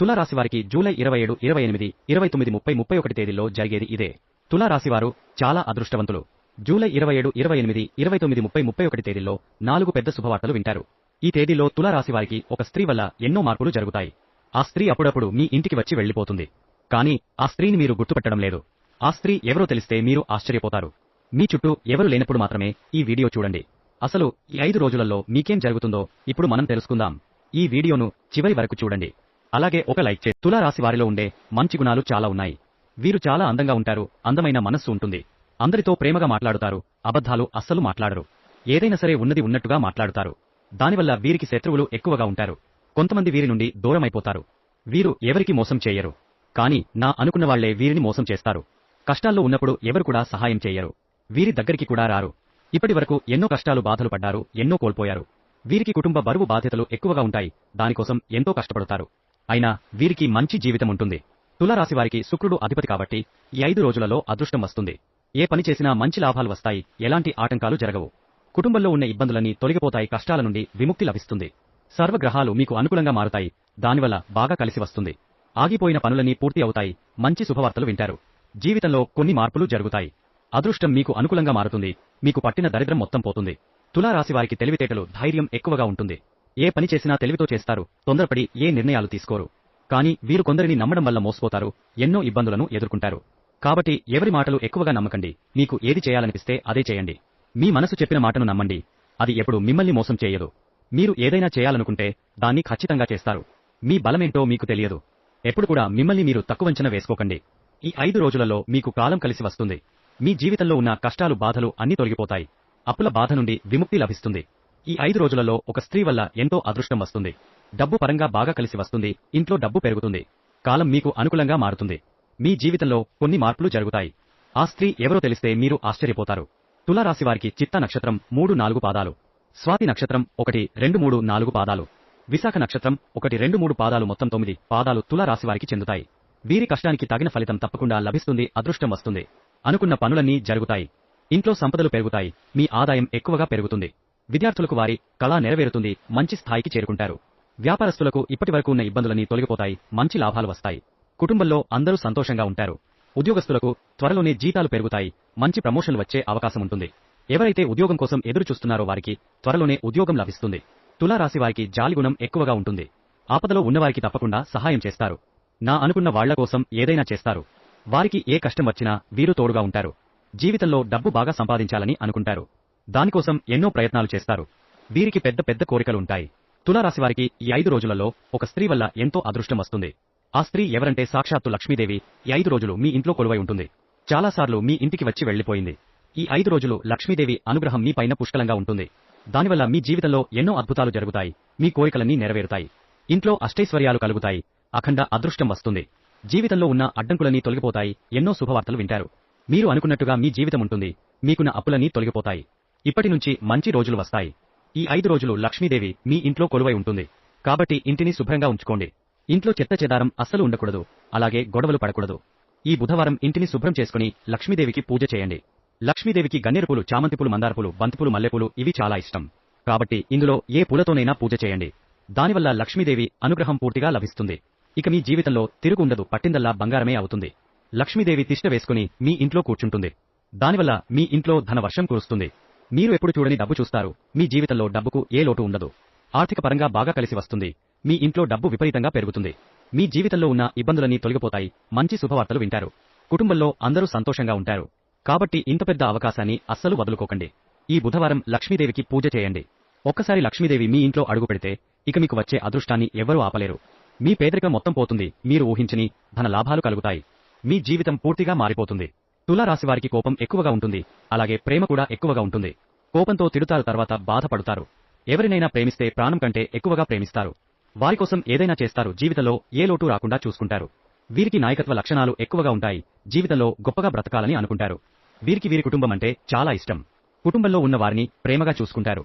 తులారాశి వారికి జూలై ఇరవై ఏడు ఇరవై ఎనిమిది ఇరవై తొమ్మిది ముప్పై ముప్పై ఒకటి తేదీల్లో జరిగేది ఇదే. తులారాశివారు చాలా అదృష్టవంతులు. జూలై ఇరవై ఏడు ఇరవై ఎనిమిది ఇరవై తొమ్మిది ముప్పై ముప్పై ఒకటి తేదీల్లో నాలుగు పెద్ద శుభవార్తలు వింటారు. ఈ తేదీలో తులారాశి వారికి ఒక స్త్రీ వల్ల ఎన్నో మార్పులు జరుగుతాయి. ఆ స్త్రీ అప్పుడప్పుడు మీ ఇంటికి వచ్చి వెళ్ళిపోతుంది కానీ ఆ స్త్రీని మీరు గుర్తుపట్టడం లేదు. ఆ స్త్రీ ఎవరో తెలిస్తే మీరు ఆశ్చర్యపోతారు. మీ చుట్టూ ఎవరు లేనప్పుడు మాత్రమే ఈ వీడియో చూడండి. అసలు ఈ ఐదు రోజులలో మీకేం జరుగుతుందో ఇప్పుడు మనం తెలుసుకుందాం. ఈ వీడియోను చివరి వరకు చూడండి. అలాగే ఒక లైక్ చే తులారాశి వారిలో ఉండే మంచి గుణాలు చాలా ఉన్నాయి. వీరు చాలా అందంగా ఉంటారు అందమైన మనస్సు ఉంటుంది. అందరితో ప్రేమగా మాట్లాడుతారు అబద్ధాలు అస్సలు మాట్లాడరు. ఏదైనా సరే ఉన్నది ఉన్నట్టుగా మాట్లాడుతారు. దానివల్ల వీరికి శత్రువులు ఎక్కువగా ఉంటారు. కొంతమంది వీరి నుండి దూరమైపోతారు. వీరు ఎవరికి మోసం చేయరు. కానీ నా అనుకున్నవాళ్ళే వీరిని మోసం చేస్తారు. కష్టాల్లో ఉన్నప్పుడు ఎవరు కూడా సహాయం చేయరు. వీరి దగ్గరికి కూడా రారు. ఇప్పటి వరకు ఎన్నో కష్టాలు బాధలు పడ్డారు ఎన్నో కోల్పోయారు. వీరికి కుటుంబ బరువు బాధ్యతలు ఎక్కువగా ఉంటాయి. దానికోసం ఎంతో కష్టపడతారు. అయినా వీరికి మంచి జీవితం ఉంటుంది తులారాశి వారికి శుక్రుడు అధిపతి కాబట్టి ఈ ఐదు రోజులలో అదృష్టం వస్తుంది. ఏ పని చేసినా మంచి లాభాలు వస్తాయి ఎలాంటి ఆటంకాలు జరగవు. కుటుంబంలో ఉన్న ఇబ్బందులన్నీ తొలగిపోతాయి కష్టాల నుండి విముక్తి లభిస్తుంది. సర్వగ్రహాలు మీకు అనుకూలంగా మారుతాయి దానివల్ల బాగా కలిసి వస్తుంది. ఆగిపోయిన పనులన్నీ పూర్తి అవుతాయి మంచి శుభవార్తలు వింటారు. జీవితంలో కొన్ని మార్పులు జరుగుతాయి. అదృష్టం మీకు అనుకూలంగా మారుతుంది మీకు పట్టిన దరిద్రం మొత్తం పోతుంది. తులారాశి వారికి తెలివితేటలు ధైర్యం ఎక్కువగా ఉంటుంది. ఏ పని చేసినా తెలివితో చేస్తారు తొందరపడి ఏ నిర్ణయాలు తీసుకోరు. కానీ వీరు కొందరిని నమ్మడం వల్ల మోసపోతారు ఎన్నో ఇబ్బందులను ఎదుర్కొంటారు. కాబట్టి ఎవరి మాటలు ఎక్కువగా నమ్మకండి మీకు ఏది చేయాలనిపిస్తే అదే చేయండి. మీ మనసు చెప్పిన మాటను నమ్మండి అది ఎప్పుడు మిమ్మల్ని మోసం చేయదు. మీరు ఏదైనా చేయాలనుకుంటే దాన్ని ఖచ్చితంగా చేస్తారు. మీ బలమేంటో మీకు తెలియదు. ఎప్పుడు కూడా మిమ్మల్ని మీరు తక్కువంచన వేసుకోకండి. ఈ ఐదు రోజులలో మీకు కాలం కలిసి వస్తుంది. మీ జీవితంలో ఉన్న కష్టాలు బాధలు అన్ని తొలగిపోతాయి. అప్పుల బాధ నుండి విముక్తి లభిస్తుంది. ఈ ఐదు రోజులలో ఒక స్త్రీ వల్ల ఎంతో అదృష్టం వస్తుంది. డబ్బు పరంగా బాగా కలిసి వస్తుంది. ఇంట్లో డబ్బు పెరుగుతుంది. కాలం మీకు అనుకూలంగా మారుతుంది. మీ జీవితంలో కొన్ని మార్పులు జరుగుతాయి. ఆ స్త్రీ ఎవరో తెలిస్తే మీరు ఆశ్చర్యపోతారు. తులారాశి వారికి చిత్త నక్షత్రం మూడు నాలుగు పాదాలు. స్వాతి నక్షత్రం ఒకటి రెండు మూడు నాలుగు పాదాలు. విశాఖ నక్షత్రం ఒకటి రెండు మూడు పాదాలు మొత్తం తొమ్మిది పాదాలు తులారాశి వారికి చెందుతాయి. వీరి కష్టానికి తగిన ఫలితం తప్పకుండా లభిస్తుంది అదృష్టం వస్తుంది. అనుకున్న పనులన్నీ జరుగుతాయి. ఇంట్లో సంపదలు పెరుగుతాయి. మీ ఆదాయం ఎక్కువగా పెరుగుతుంది. విద్యార్థులకు వారి కళ నెరవేరుతుంది మంచి స్థాయికి చేరుకుంటారు. వ్యాపారస్తులకు ఇప్పటివరకు ఉన్న ఇబ్బందులన్నీ తొలగిపోతాయి మంచి లాభాలు వస్తాయి. కుటుంబంలో అందరూ సంతోషంగా ఉంటారు. ఉద్యోగస్తులకు త్వరలోనే జీతాలు పెరుగుతాయి మంచి ప్రమోషన్లు వచ్చే అవకాశం ఉంటుంది. ఎవరైతే ఉద్యోగం కోసం ఎదురు చూస్తున్నారో వారికి త్వరలోనే ఉద్యోగం లభిస్తుంది. తులారాశి వారికి జాలిగుణం ఎక్కువగా ఉంటుంది. ఆపదలో ఉన్నవారికి తప్పకుండా సహాయం చేస్తారు. నా అనుకున్న వాళ్ళ కోసం ఏదైనా చేస్తారు. వారికి ఏ కష్టం వచ్చినా వీరు తోడుగా ఉంటారు. జీవితంలో డబ్బు బాగా సంపాదించాలని అనుకుంటారు. దానికోసం ఎన్నో ప్రయత్నాలు చేస్తారు. వీరికి పెద్ద పెద్ద కోరికలు ఉంటాయి తులారాశి వారికి ఈ ఐదు రోజులలో ఒక స్త్రీ వల్ల ఎంతో అదృష్టం వస్తుంది. ఆ స్త్రీ ఎవరంటే సాక్షాత్తు లక్ష్మీదేవి. ఈ ఐదు రోజులు మీ ఇంట్లో కొలువై ఉంటుంది. చాలాసార్లు మీ ఇంటికి వచ్చి వెళ్ళిపోయింది ఈ ఐదు రోజులు లక్ష్మీదేవి అనుగ్రహం మీ పైన పుష్కలంగా ఉంటుంది. దానివల్ల మీ జీవితంలో ఎన్నో అద్భుతాలు జరుగుతాయి. మీ కోరికలన్నీ నెరవేరుతాయి. ఇంట్లో అష్టైశ్వర్యాలు కలుగుతాయి. అఖండ అదృష్టం వస్తుంది. జీవితంలో ఉన్న అడ్డంకులన్నీ తొలగిపోతాయి. ఎన్నో శుభవార్తలు వింటారు. మీరు అనుకున్నట్టుగా మీ జీవితం ఉంటుంది. మీకున్న అప్పులన్నీ తొలగిపోతాయి. ఇప్పటి నుంచి మంచి రోజులు వస్తాయి. ఈ ఐదు రోజులు లక్ష్మీదేవి మీ ఇంట్లో కొలువై ఉంటుంది. కాబట్టి ఇంటిని శుభ్రంగా ఉంచుకోండి. ఇంట్లో చెత్త చెదారం అస్సలు ఉండకూడదు. అలాగే గొడవలు పడకూడదు. ఈ బుధవారం ఇంటిని శుభ్రం చేసుకుని లక్ష్మీదేవికి పూజ చేయండి. లక్ష్మీదేవికి గన్నేరుపూలు చామంతిపూలు మందారపూలు బంతిపూలు మల్లెపూలు ఇవి చాలా ఇష్టం. కాబట్టి ఇందులో ఏ పూలతోనైనా పూజ చేయండి. దానివల్ల లక్ష్మీదేవి అనుగ్రహం పూర్తిగా లభిస్తుంది. ఇక మీ జీవితంలో తిరుగు ఉండదు పట్టిందల్లా బంగారమే అవుతుంది. లక్ష్మీదేవి తిష్ట వేసుకుని మీ ఇంట్లో కూర్చుంటుంది. దానివల్ల మీ ఇంట్లో ధన వర్షం కురుస్తుంది. మీరు ఎప్పుడు చూడని డబ్బు చూస్తారు. మీ జీవితంలో డబ్బుకు ఏ లోటు ఉండదు. ఆర్థిక పరంగా బాగా కలిసి వస్తుంది. మీ ఇంట్లో డబ్బు విపరీతంగా పెరుగుతుంది. మీ జీవితంలో ఉన్న ఇబ్బందులన్నీ తొలగిపోతాయి. మంచి శుభవార్తలు వింటారు. కుటుంబంలో అందరూ సంతోషంగా ఉంటారు. కాబట్టి ఇంత పెద్ద అవకాశాన్ని అస్సలు వదులుకోకండి. ఈ బుధవారం లక్ష్మీదేవికి పూజ చేయండి. ఒక్కసారి లక్ష్మీదేవి మీ ఇంట్లో అడుగు పెడితే ఇక మీకు వచ్చే అదృష్టాన్ని ఎవ్వరూ ఆపలేరు. మీ పేదరికం మొత్తం పోతుంది. మీరు ఊహించని ధన లాభాలు కలుగుతాయి. మీ జీవితం పూర్తిగా మారిపోతుంది. తులారాశి వారికి కోపం ఎక్కువగా ఉంటుంది. అలాగే ప్రేమ కూడా ఎక్కువగా ఉంటుంది. కోపంతో తిడుతారు తర్వాత బాధపడుతారు. ఎవరినైనా ప్రేమిస్తే ప్రాణం కంటే ఎక్కువగా ప్రేమిస్తారు. వారి కోసం ఏదైనా చేస్తారు. జీవితంలో ఏ లోటు రాకుండా చూసుకుంటారు. వీరికి నాయకత్వ లక్షణాలు ఎక్కువగా ఉంటాయి. జీవితంలో గొప్పగా బ్రతకాలని అనుకుంటారు. వీరికి వీరి కుటుంబం అంటే చాలా ఇష్టం. కుటుంబంలో ఉన్న వారిని ప్రేమగా చూసుకుంటారు.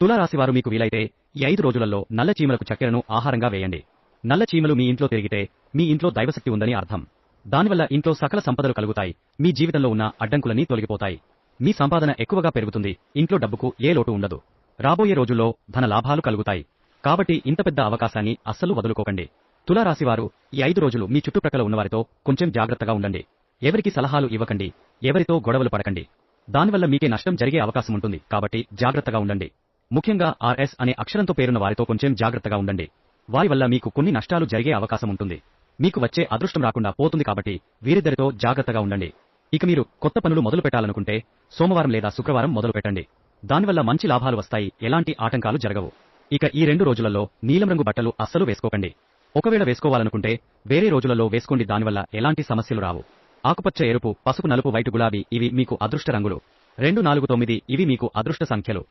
తులారాశివారు మీకు వీలైతే ఈ ఐదు రోజులలో నల్ల చీమలకు చక్కెరను ఆహారంగా వేయండి. నల్ల చీమలు మీ ఇంట్లో తిరిగితే మీ ఇంట్లో దైవశక్తి ఉందని అర్థం. దానివల్ల ఇంట్లో సకల సంపదలు కలుగుతాయి. మీ జీవితంలో ఉన్న అడ్డంకులన్నీ తొలగిపోతాయి. మీ సంపాదన ఎక్కువగా పెరుగుతుంది. ఇంట్లో డబ్బుకు ఏ లోటు ఉండదు. రాబోయే రోజుల్లో ధన లాభాలు కలుగుతాయి. కాబట్టి ఇంత పెద్ద అవకాశాన్ని అస్సలు వదులుకోకండి. తులారాశి రాశివారు ఈ ఐదు రోజులు మీ చుట్టుప్రక్కల ఉన్నవారితో కొంచెం జాగ్రత్తగా ఉండండి. ఎవరికి సలహాలు ఇవ్వకండి. ఎవరితో గొడవలు పడకండి. దానివల్ల మీకే నష్టం జరిగే అవకాశం ఉంటుంది. కాబట్టి జాగ్రత్తగా ఉండండి. ముఖ్యంగా ఆర్ఎస్ అనే అక్షరంతో పేరున్న వారితో కొంచెం జాగ్రత్తగా ఉండండి. వారి వల్ల మీకు కొన్ని నష్టాలు జరిగే అవకాశం ఉంటుంది. మీకు వచ్చే అదృష్టం రాకుండా పోతుంది కాబట్టి వీరిద్దరితో జాగ్రత్తగా ఉండండి. ఇక మీరు కొత్త పనులు మొదలు పెట్టాలనుకుంటే సోమవారం లేదా శుక్రవారం మొదలు పెట్టండి. దానివల్ల మంచి లాభాలు వస్తాయి ఎలాంటి ఆటంకాలు జరగవు. ఇక ఈ రెండు రోజులలో నీలం రంగు బట్టలు అస్సలు వేసుకోకండి. ఒకవేళ వేసుకోవాలనుకుంటే వేరే రోజులలో వేసుకోండి దానివల్ల ఎలాంటి సమస్యలు రావు. ఆకుపచ్చ ఎరుపు పసుపు నలుపు వైటు గులాబీ ఇవి మీకు అదృష్ట రంగులు. రెండు నాలుగు తొమ్మిది ఇవి మీకు అదృష్ట సంఖ్యలు.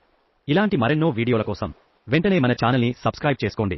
ఇలాంటి మరెన్నో వీడియోల కోసం వెంటనే మన ఛానల్ని సబ్స్క్రైబ్ చేసుకోండి.